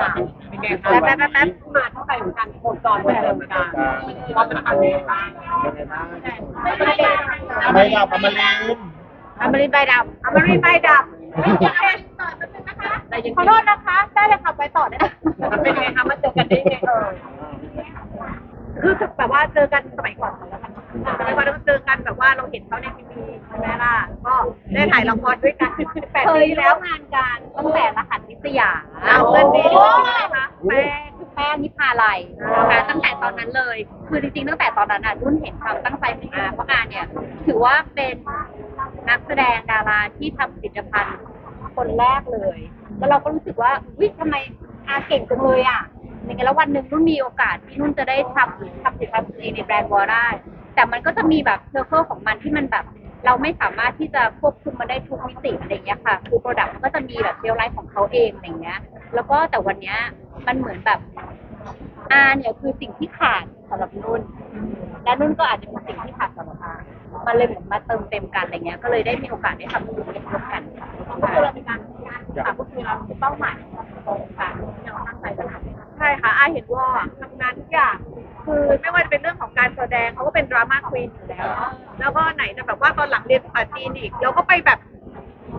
ค่ะเป็นไงคะแป๊บแป๊บแป๊บมาเท่าไหร่เหมือนกันโคจรเหมือนเดิมเหมือนกันว่าจะทำยังไงบ้างยังไงบ้างไม่ได้ไม่ดับอมรินทร์อมรินใบดำอมรินใบดำไม่ใช่แต่ยังขอโทษนะคะได้เลยค่ะไปต่อได้เป็นไงคะมาเจอกันได้ไงเออคือแบบว่าเจอกันสมัยก่อน แล้วกันสมัยก่อนเราเจอกันแบบว่าเราเห็นเขาในทีวีใช่ไหมล่ะ ก็ได้ถ่ายละครด้วยกันแปดเคปียที่แล้แล้ววงานกันตั้งแต่รหัสนิสยาเอาเงินดีนะคะแป้ง คือแป้งนิพาลัยนะคะตั้งแต่ตอนนั้นเลย คือจริงๆตั้งแต่ตอนนั้นอะรุ่นเห็นความตั้งใจของอาเพราะอาเนี่ย ถือว่าเป็นนักแสดงดาราที่ทำผลิตภัณฑ์คนแรกเลย แล้วเราก็รู้สึกว่าวิทำไมอาเก่งจังเลยอะอย่างเงี้ยแล้ววันหนึ่งนุ่นมีโอกาสที่นุ่นจะได้ทำทำผลิตภัณฑ์ตัวเองในแบรนด์วอร์ได้ แต่มันก็จะมีแบบเซอร์เคิลของมันที่มันแบบ เราไม่สามารถที่จะควบคุมมันได้ทุกมิติอะไรอย่างเงี้ยค่ะคือโปรดักต์มันก็จะมีแบบเรียลไลฟ์ของเขาเองอะไรอย่างเงี้ย แล้วก็แต่วันเนี้ยมันเหมือนแบบอาเนี่ยคือสิ่งที่ขาดสำหรับนุ่น และนุ่นก็อาจจะเป็นสิ่งที่ขาดสำหรับอามันเลยเหมือนมาเติมเต็มกันอะไรเงี้ย ก็เลยได้มีโอกาสได้ทำธุรกิจร่วมกันค่ะก็คือเรามีการค่ะก็คือเราเป้าหมายตรงกันที่เราตั้งใจจะทำใช่ค่ะอาเห็นว่าทำงานทุกอย่าง คือไม่ว่าจะเป็นเรื่องของการแสดงเขาก็เป็นดราม่าควีนอยู่แล้วเนาะแล้วก็ไหนจะแบบว่าตอนหลังเรียนภาษาจีนอีกเราก็ไปแบบ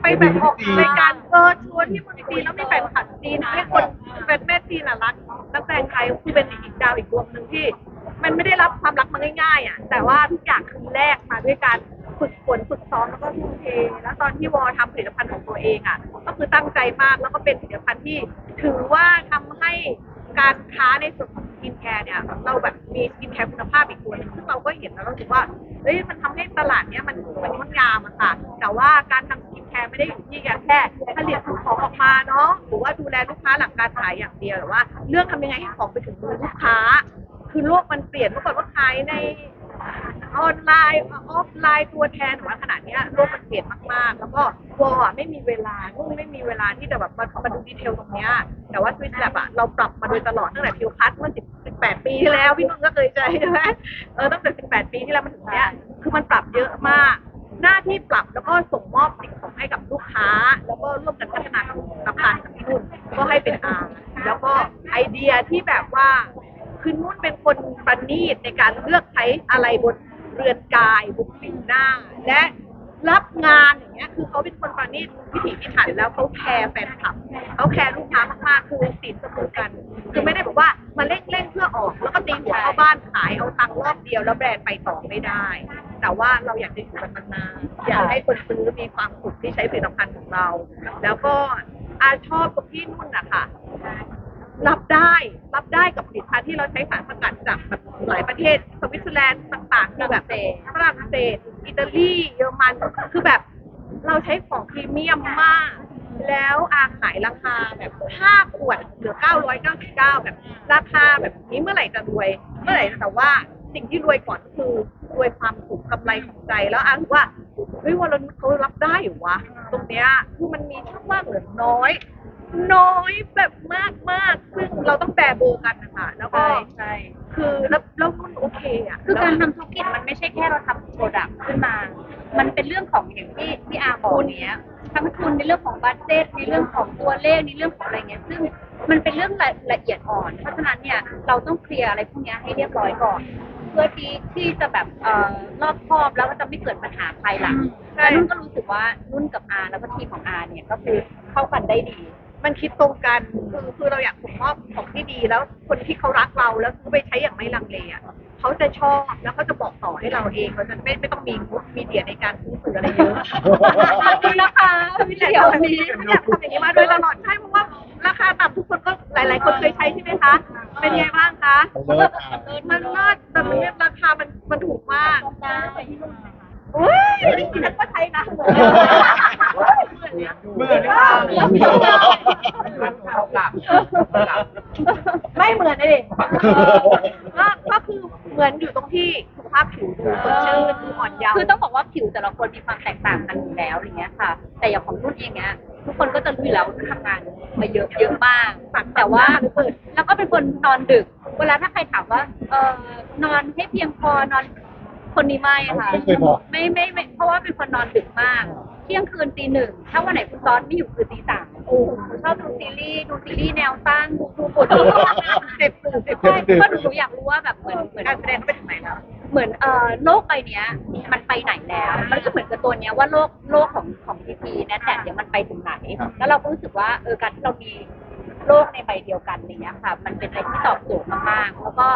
ไปแบบออกรายการเออชวนที่เมืองจีนแล้วมีแฟนคลับจีนให้คนเป็นแม่จีนน่ะรักนักแสดงไทยคือเป็นอีกดาวอีกดวงหนึ่งที่ มันไม่ได้รับความรักมาง่ายๆอะแต่ว่าทุกอย่างคือแลกมาด้วยการฝึกฝนฝึกซ้อมแล้วก็ทุ่มเทแล้วตอนที่วอทำผลิตภัณฑ์ของตัวเองอะก็คือตั้งใจมากแล้วก็เป็นผลิตภัณฑ์ที่ถือว่าทำให้ การค้าในส่วนของสกินแคร์เนี่ยเราแบบมีสกินแคร์คุณภาพอีกตัวหนึงซึ่งเราก็เห็นแล้วเราคิดว่าเฮ้ยมันทำให้ตลาดเนี้ยมันมันงดงามอะค่ะแต่ว่าการทำสกินแคร์ไม่ได้อยู่ที่แค่ผลิตของออกมาเนาะหรือว่าดูแลลูกค้าหลังการขายอย่างเดียวแต่ว่า เรื่องทำยังไงให้ของไปถึงมือลูกค้า คือโลกมันเปลี่ยนเมื่อก่อนว่าขายใน ออนไลน์ออฟไลน์ตัวแทนแต่ว่าขนาดเนี้ยโลกมันเปลี่ยนมากๆ แล้วก็วอลอะไม่มีเวลานุ่นไม่มีเวลาที่จะแบบมามาดูดีเทลตรงเนี้ยแต่ว่าสวิตแลบอะเราปรับมาโดยตลอดตั้งแต่พิวคัสเมื่อสิบสิบแปดปีที่แล้วพี่นุ่นก็เคยเจใช่ไหมเออตั้งแต่สิบแปดปีที่แล้วมันถึงเนี้ยคือมันปรับเยอะมาก หน้าที่ปรับแล้วก็ส่งมอบสิ่งของให้กับลูกค้า แล้วก็ร่วมกันพัฒนาผลิตภัณฑ์กับพี่นุ่นก็ให้เป็นอาแล้วก็ไอเดียที่แบบว่าคือนุ่นเป็นคนประณีตในการเลือกใช้อะไรบน เรือนกายบนผิวหน้า และรับงานอย่างเงี้ยคือเขาเป็นคนประณีตพิถีพิถันแล้วเขาแคร์แฟนคลับเขาแคร์ลูกค้ามากๆคือสินเสมอกัน คือไม่ได้แบบว่ามาเร่งเร่งเพื่อออก แล้วก็ตีหัวเข้าบ้านขายเอาตังค์รอบเดียวแล้วแบรนด์ไปต่อไม่ได้ แต่ว่าเราอยากจะอยู่กันนานอยากให้คนซื้อมีความสุขที่ใช้ผลิตภัณฑ์ของเรา แล้วก็อาชอบตรงที่นุ่นอะค่ะ รับได้รับได้กับผลิตภัณฑ์ที่เราใช้สารสกัดจากแบบหลายประเทศสวิตเซอร์แลนด์ต่างๆคือแบบฝรั่งเศสอิตาลีเยอรมันคือแบบเราใช้ของพรีเมียมมาก แล้วอาขายราคาแบบ5ขวดเหลือ 999 แบบราคาแบบนี้เมื่อไหร่จะรวย เมื่อไหร่แต่ว่าสิ่งที่รวยก่อนก็คือรวยความสุขกำไรของใจแล้วอารู้ว่าเฮ้ยวันนี้เขารับได้อยู่วะ ตรงเนี้ยคือมันมีช่องว่างเหลือน้อย น้อยแบบมากมากๆซึ่งเราต้องแบร์เบอร์กันนะคะแล้วก็ใช่ใช่คือแล้วแล้วมันโอเคอะคือการทำธุรกิจมันไม่ใช่แค่เราทำโปรดักต์ขึ้นมา มันเป็นเรื่องของอย่างที่ที่อาบอกเนี้ยทั้งทุนในเรื่องของบัตเจ็ตในเรื่องของตัวเลขในเรื่องของอะไรเงี้ยซึ่งมันเป็นเรื่องละละเอียดอ่อน เพราะฉะนั้นเนี่ยเราต้องเคลียร์อะไรพวกเนี้ยให้เรียบร้อยก่อน เพื่อที่ที่จะแบบเอ่อรอบคอบแล้วก็จะไม่เกิดปัญหาภายหลังใช่แล้วนุ่นก็รู้สึกว่านุ่นกับอาแล้วก็ทีมของอาเนี่ยก็คือเข้ากันได้ดี มันคิดตรงกันคือคือเราอยากส่งมอบของที่ดีแล้วคนที่เขารักเราแล้วซื้อไปใช้อย่างไม่ลังเลอะเขาจะชอบแล้วเขาจะบอกต่อให้เราเองเราจะไม่ไม่ต้องมีงบมีเดียในการซื้อสื่ออะไรเยอะขอบคุณนะคะพี่แต่เดียวตอนนี้อยากทำอย่างนี้มาโดยตลอดใช่เพราะว่าราคาต่ำทุกคนก็หลาย ๆ คนเคยใช้ใช่ไหมคะเป็นไงบ้างคะเลิศอะมันเลิศแต่มันเนี่ยราคามันมันถูกมากเฮ้ยนี่ฉันก็ใช้นะเหมือนกันเมื่อนี่ค่ะ ไม่เหมือนเลย ก็ก็คือเหมือนอยู่ตรงที่สุขภาพผิวดูสดชื่นดูอ่อนเยาว์คือต้องบอกว่าผิวแต่ละคนมีความแตกต่างกันอยู่แล้วอย่างเงี้ยค่ะ แต่อย่างของนุ่นเองเนี้ยทุกคนก็จะรู้อยู่แล้วนุ่นทำงานมาเยอะเยอะมากแต่ว่าแล้วก็เป็นคนนอนดึก เวลาถ้าใครถามว่า เออนอนให้เพียงพอนอนคนนี้ไม่ค่ะไม่เคยบอกไม่ไม่ไม่เพราะว่าเป็นคนนอนดึกมาก เที่ยงคืนตีหนึ่งถ้าวันไหนคุณซอสไม่อยู่คือตีสามโอ้หนูชอบดูซีรีส์ดูซีรีส์แนวตั้งดูดูบทเจ็บสื่อเจ็บใช่เพราะหนูอยากรู้ว่าแบบเหมือนเหมือนการแสดงเขาไปถึงไหนแล้วเหมือนเอ่อโลกใบเนี้ย มันไปไหนแล้ว มันก็เหมือนกับตัวเนี้ยว่าโลกโลกของของพีพีแนทแเนี่ยวมันไปถึงไหน แล้วเราก็รู้สึกว่าเออการที่เรามีโลกในใบเดียวกันอะไรเนี้ยค่ะ มันเป็นอะไรที่ตอบโจทย์มากๆแล้วก็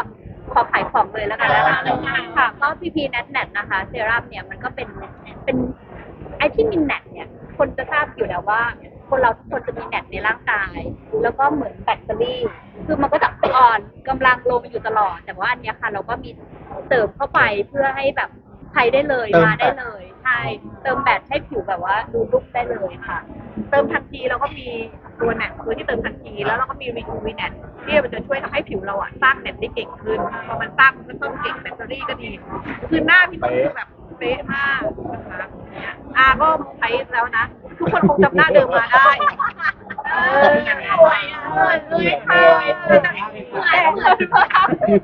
ขอขายของเลยแล้วกันนะคะค่ะก็พีพีแนทแนะคะ เซรั่มเนี่ยมันก็เป็นเป็น ไอที่มีแนทเนี่ย คนจะทราบอยู่แล้วว่า คนเราทุกคนจะมีแนทในร่างกาย แล้วก็เหมือนแบตเตอรี่ คือมันก็จะอ่อนกำลังลงอยู่ตลอด แต่ว่าอันเนี้ยค่ะ เราก็มีเติมเข้าไปเพื่อให้แบบใช้ได้เลยเติมมาได้แบตเลยใช่เติมแบตให้ผิวแบบว่าดูลุกได้เลยค่ะ เติมทันทีแล้วก็มีตัวแนทตัวที่เติมทันทีแล้วเราก็มีวีวีแนทที่มันจะช่วยทำให้ผิวเราอะสร้างแนทได้เก่งขึ้นพอมันสร้างมันก็ต้องเก่งแบตเตอรี่ก็ดี คือหน้าพี่นุ่นคือแบบ เป๊ะมากนะคะอาก็ใช้แล้วนะ ทุกคนคงจำหน้าเดิมมาได้เออสวยอะเออเลยค่ะ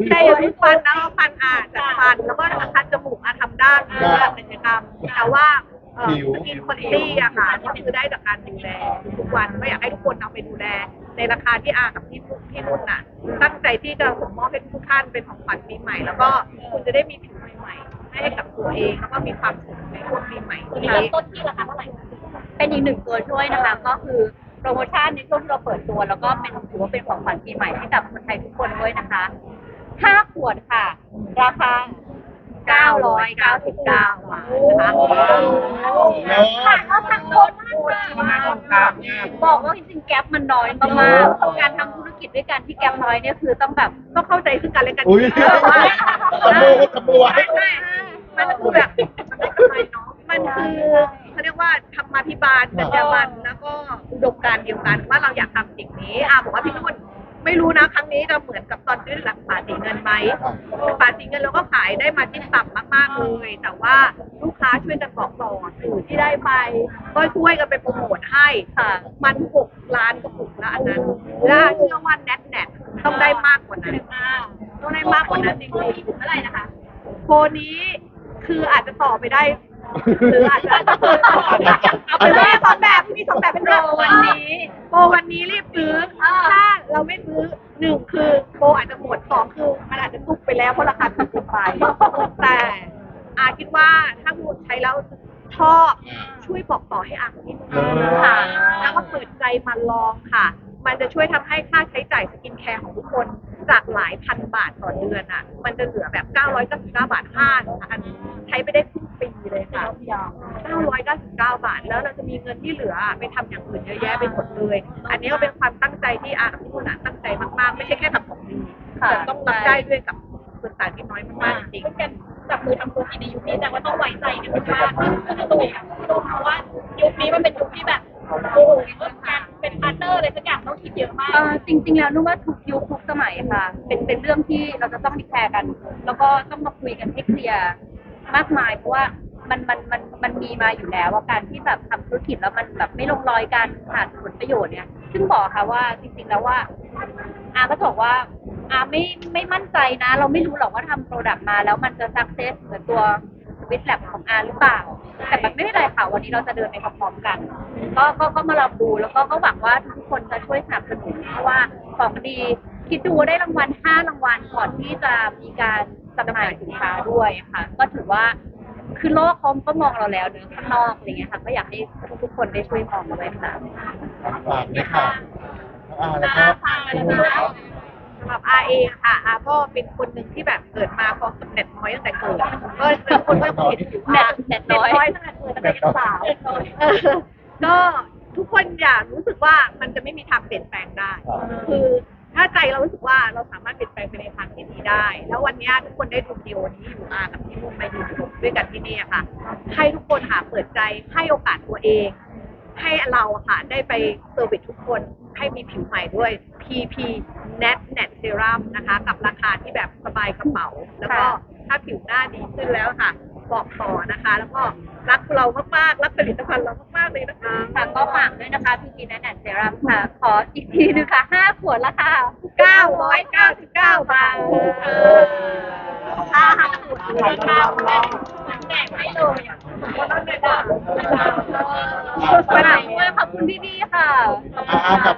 แต่อย่าลืมฟันนะฟันอาจจะฟันแล้วก็คันจมูกอาทำได้เพื่อศัลยกรรมแต่ว่าเออผิวสกินคนตี้อะค่ะก็คือได้จากการดูแลทุกวันก็อยากให้ทุกคนเอาไปดูแล ในราคาที่อากับพี่พี่นุ่นน่ะ ตั้งใจที่จะส่งมอบให้ทุกท่านเป็นของขวัญปีใหม่ แล้วก็คุณจะได้มีผิว ใหม่ๆให้กับตัวเองแล้วก็มีความสุขในช่วงปีใหม่นี้ต้นที่ราคาเท่าไหร่ เป็นอีกหนึ่งตัวช่วยนะคะ ก็คือโปรโมชั่นในช่วงที่เราเปิดตัว แล้วก็เป็นถือว่าเป็นของขวัญปีใหม่ให้กับคนไทยทุกคนด้วยนะคะห้าขวดค่ะ ราคา 999 บาทนะคะค่ะเอาทั้งหมดมากบอกว่าจริงๆแก๊ปมันน้อยมากๆการทำธุรกิจด้วยกันที่แก๊ปน้อยเนี่ยคือต้องแบบต้องเข้าใจซึ่งกันและกัน อุ้ยขโมยขโมยใช่ มันคือแบบมันคือเขาเรียกว่าธรรมาภิบาลจรรยาบรรณแล้วก็อุดมการณ์เดียวกันว่าเราอยากทำสิ่งนี้อ่าบอกว่าพี่นุ่นไม่รู้นะครั้งนี้จะเหมือนกับตอนที่หลังป่าสีเงินไหมป่าสีเงินเราก็ขายได้มาจิ้นต่ำมากๆเลย แต่ว่าลูกค้าช่วยกันบอกต่อสื่อที่ได้ไป ก็ช่วยกันไปโปรโมทให้ค่ะ มันหกล้านกระปุกแล้วอันนั้นและเชื่อว่าแนทแนทต้องได้มากกว่านั้นต้องได้มากกว่านั้นจริงๆเมื่อไหร่นะคะ โคนี้ คืออาจจะต่อไปได้ หรืออาจจะเอาไปเลยสองแบบมีสองแบบเป็นโปรวันนี้โปรวันนี้รีบซื้อถ้าเราไม่ซื้อหนึ่งคือโปรอาจจะหมดสองคือมันอาจจะตุกไปแล้วเพราะราคาถูกเกินไป แต่อาคิดว่าถ้าคุณใช้แล้วชอบช่วยบอกต่อให้อาพี่นุ่นค่ะแล้วก็เปิดใจมาลองค่ะ มันจะช่วยทำให้ค่าใช้จ่ายสกินแคร์ของทุกคน จากหลายพันบาทต่อเดือนอะ มันจะเหลือแบบ 999 บาทห้าอันใช้ไปได้ครึ่งปีเลยค่ะ 999 บาท แล้วเราจะมีเงินที่เหลือไปทำอย่างอื่นเยอะแยะไปหมดเลย อันนี้ก็เป็นความตั้งใจที่อากับพี่นุ่นอะตั้งใจมากๆ ไม่ใช่แค่ทำของดีค่ะแต่ต้องรับได้ด้วยกับคนต่างที่น้อยมากๆจริงกันจับมือทำธุรกิจในยุคนี้แต่ว่าต้องไว้ใจกันมากๆคือตัวตัวเพราะว่ายุคนี้มันเป็นยุคที่แบบโอ้โหการเป็นพาร์ทเนอร์อะไรสักอย่างต้องคิดเยอะมาก เออจริงๆ แล้วนึกว่าทุกยุคทุกส มัยค่ะ เป็นเป็นเรื่องที่เราจะต้องดีแคร์กัน แล้วก็ต้องมาคุยกันให้เคลียร์มากมายเพราะว่ามันมันมันมันมีมาอยู่แล้วว่าการที่แบบทำธุรกิจแล้วมันแบบไม่ลงรอยกันขาดผลประโยชน์เนี่ย ซึ่งบอกค่ะว่าจริงๆแล้วว่า อาก็บอกว่าอาไม่ไม่มั่นใจนะ เราไม่รู้หรอกว่าทำโปรดักต์มาแล้วมันจะสักเซสเหมือนตัวสวิตแลบของอาหรือเปล่า แต่แบบไม่เป็นไรค่ะ วันนี้เราจะเดินไปพร้อมๆกัน ก็ก็ก็มาลองดูแล้วก็ก็หวังว่าทุกคนจะช่วยสนับสนุนเพราะว่าของดี คิดดูได้รางวัลห้ารางวัลก่อนที่จะมีการจำหน่ายสินค้าด้วยค่ะ ก็ถือว่าคือโลกเขาก็มองเราแล้วเนื้อะข้างนอกอะไรเงี้ยค่ะก็อยากให้ทุกๆคนได้ช่วยมองด้วยค่ะฝากเลยค่ะอ่าแล้วก็สำหรับอาเองค่ะอาก็เป็นคนหนึ่งที่แบบเกิดมาพร้อมกับเน็ตน้อยตั้งแต่เกิดก็เป็นคนก็เห็นอยู่ว่าเน็ตน้อยตั้งแต่เกิดตั้งแต่เป็นสาวเออก็ทุกคนอย่ารู้สึกว่ามันจะไม่มีทางเปลี่ยนแปลงได้ คือ ถ้าใจเรารู้สึกว่าเราสามารถเปลี่ยนแปลงไปในทางที่ดีได้ แล้ววันนี้ทุกคนได้ดูวิดีโอนี้อยู่อากับพี่มุ่งมาอยู่ด้วยกันที่นี่อะค่ะ ให้ทุกคนหาเปิดใจให้โอกาสตัวเอง ให้เราอะค่ะได้ไปเซอร์วิสทุกคนให้มีผิวใหม่ด้วย PP Net Net Serum นะคะ กับราคาที่แบบสบายกระเป๋า แล้วก็ถ้าผิวหน้าดีขึ้นแล้วค่ะ บอกต่อนะคะ แล้วก็ รักเรามากๆรักผลิตภัณฑ์เรามากๆเลยนะคะค่ะก็ฝากด้วยนะคะพีพีนันแอนเซรั่มค่ะ ขออีกทีนึงค่ะห้าขวดละค่ะ999 บาทค่าหักราคาแจกให้เลยอะก็ต้องได้ด่าขอบคุณพี่ๆค่ะอาอากับ